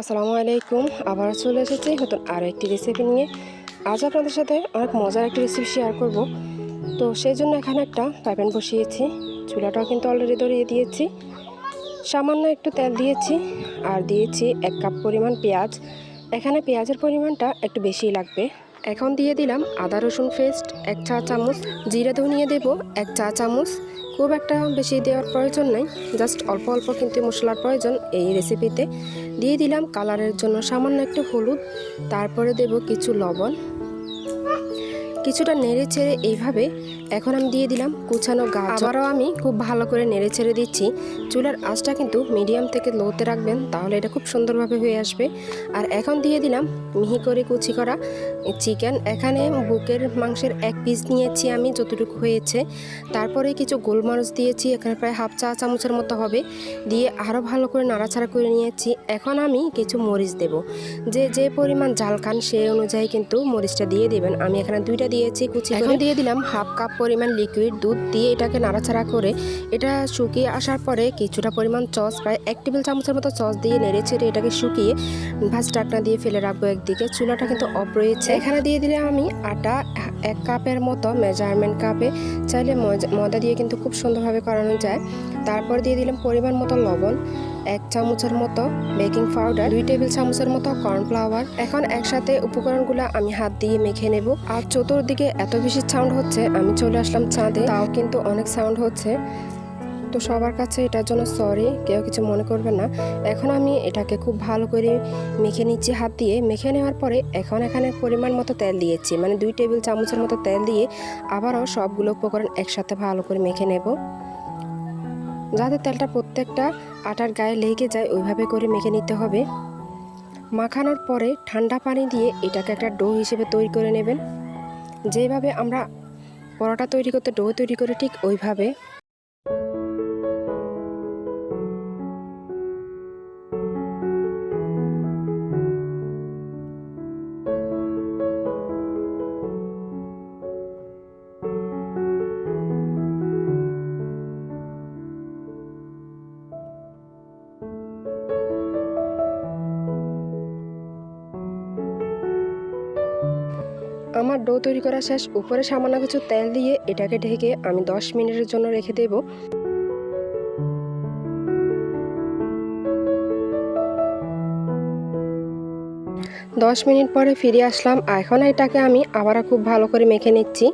আসসালামু আলাইকুম আবার চলে এসেছি নতুন আরও একটি রেসিপি নিয়ে। আজ আপনাদের সাথে অনেক মজার একটি রেসিপি শেয়ার করব। তো সেই জন্য এখানে একটা প্যাপেন বসিয়েছি, চুলাটাও কিন্তু অলরেডি ধরিয়ে দিয়েছি। সামান্য একটু তেল দিয়েছি আর দিয়েছি এক কাপ পরিমাণ পেঁয়াজ। এখানে পেঁয়াজের পরিমাণটা একটু বেশি লাগবে। এখন দিয়ে দিলাম আদা রসুন পেস্ট এক চা চামচ, জিরে ধনিয়ে দেব, এক চা চামচ খুব একটা বেশি দেওয়ার প্রয়োজন নাই। জাস্ট অল্প অল্প কিন্তু মশলার প্রয়োজন। এই রেসিপিতে দিয়ে দিলাম। কালারের জন্য সামান্য একটু হলুদ। তারপরে দেব কিছু লবণ। কিছুটা নেড়ে ছেড়ে এইভাবে এখন আমি দিয়ে দিলাম কুচানো গাছ। আবারও আমি খুব ভালো করে নেড়ে ছেড়ে দিচ্ছি। চুলার আঁচটা কিন্তু মিডিয়াম থেকে লোতে রাখবেন, তাহলে এটা খুব সুন্দরভাবে হয়ে আসবে। আর এখন দিয়ে দিলাম মিহি করে কুচি করা চিকেন। এখানে বুকের মাংসের এক পিস নিয়েছি আমি, যতটুকু হয়েছে। তারপরে কিছু গোলমরিচ দিয়েছি, এখানে প্রায় হাফ চা চামচের মতো হবে। দিয়ে আরও ভালো করে নাড়াচাড়া করে নিয়েছি। এখন আমি কিছু মরিচ দেব। যে যে পরিমাণ ঝাল খান সেই অনুযায়ী কিন্তু মরিচটা দিয়ে দেবেন। আমি এখানে দুইটা দিয়েছি, কুচি এখন দিয়ে দিলাম হাফ কাপ পরিমাণ লিকুইড দুধ দিয়ে এটাকে নাড়াচাড়া করে এটা শুকিয়ে আসার পরে কিছুটা পরিমাণ চস প্রায় এক টেবিল চামচের মতো চস দিয়ে নেড়ে ছেড়ে এটাকে শুকিয়ে ভাজ টাকনা দিয়ে ফেলে রাখব একদিকে। চুলাটা কিন্তু অফ রয়েছে। এখানে দিয়ে দিলাম আমি আটা, এক কাপের মতো মেজারমেন্ট কাপে। চাইলে ময়দা- দিয়ে কিন্তু খুব সুন্দরভাবে করানো যায়। তারপর দিয়ে দিলাম পরিমাণ মতো লবণ। এক চামচের মতো বেকিং পাউডার, দুই টেবিল চামচের মতো কর্নফ্লাওয়ার। এখন একসাথে উপকরণগুলো আমি হাত দিয়ে মেখে নেব। আর চতুর্দিকে এত বেশি সাউন্ড হচ্ছে, আমি চলে আসলাম চাঁদে তাও কিন্তু অনেক সাউন্ড হচ্ছে। তো সবার কাছে এটার জন্য সরি কেউ কিছু মনে করবে না। এখন আমি এটাকে খুব ভালো করে মেখে নিচ্ছি হাত দিয়ে। মেখে নেওয়ার পরে এখন এখানে পরিমাণ মতো তেল দিয়েছি। মানে দুই টেবিল চামচের মতো তেল দিয়ে আবারও সবগুলো উপকরণ একসাথে ভালো করে মেখে নেব। যাতে তেলটা প্রত্যেকটা আটার গায়ে লেগে যায়, ওইভাবে করে মেখে নিতে হবে। মাখানোর পরে ঠান্ডা পানি দিয়ে এটাকে একটা ডো হিসেবে তৈরি করে নেবেন। যেভাবে আমরা পরোটা তৈরি করতে, ডো তৈরি করে ঠিক ওইভাবে আমার ডো তৈরি করা শেষ, উপরে সামান্য কিছু তেল দিয়ে এটাকে ঢেকে আমি 10 মিনিটের জন্য রেখে দেব। দশ মিনিট পরে ফিরে আসলাম এখন এটাকে আমি আবার খুব ভালো করে মেখে নিচ্ছি।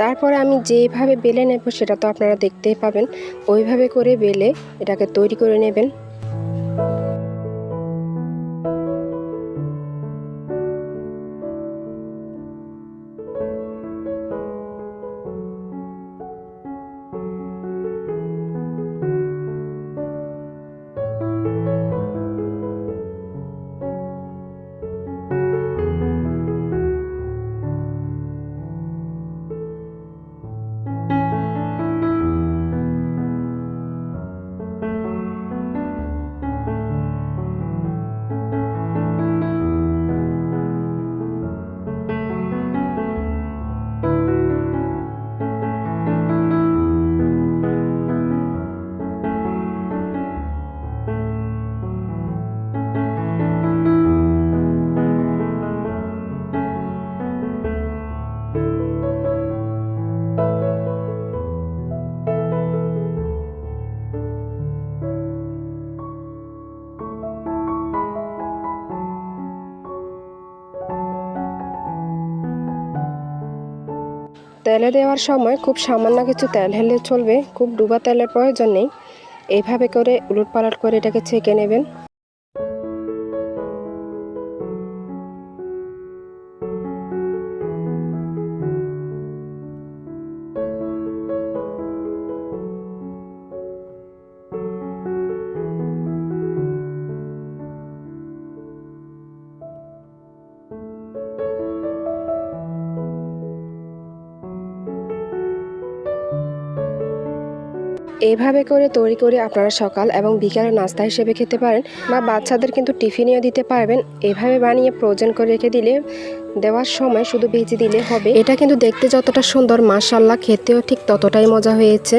তারপরে আমি যেভাবে বেলে নেব সেটা তো আপনারা দেখতেই পাবেন, ওইভাবে করে বেলে এটাকে তৈরি করে নেবেন। তেলে দেওয়ার সময় খুব সামান্য কিছু তেল হেলে চলবে, খুব ডুবা তেলের প্রয়োজন নেই। এইভাবে করে উলট পালট করে এটাকে ছেঁকে নেবেন। এইভাবে করে তৈরি করে আপনারা সকাল এবং বিকালের নাস্তা হিসেবে খেতে পারেন বা বাচ্চাদের কিন্তু টিফিনেও দিতে পারবেন। এভাবে বানিয়ে প্রয়োজন করে রেখে দিলে দেওয়ার সময় শুধু ভেজে দিলে হবে। এটা কিন্তু দেখতে যতটা সুন্দর মাসাল্লাহ খেতেও ঠিক ততটাই মজা হয়েছে।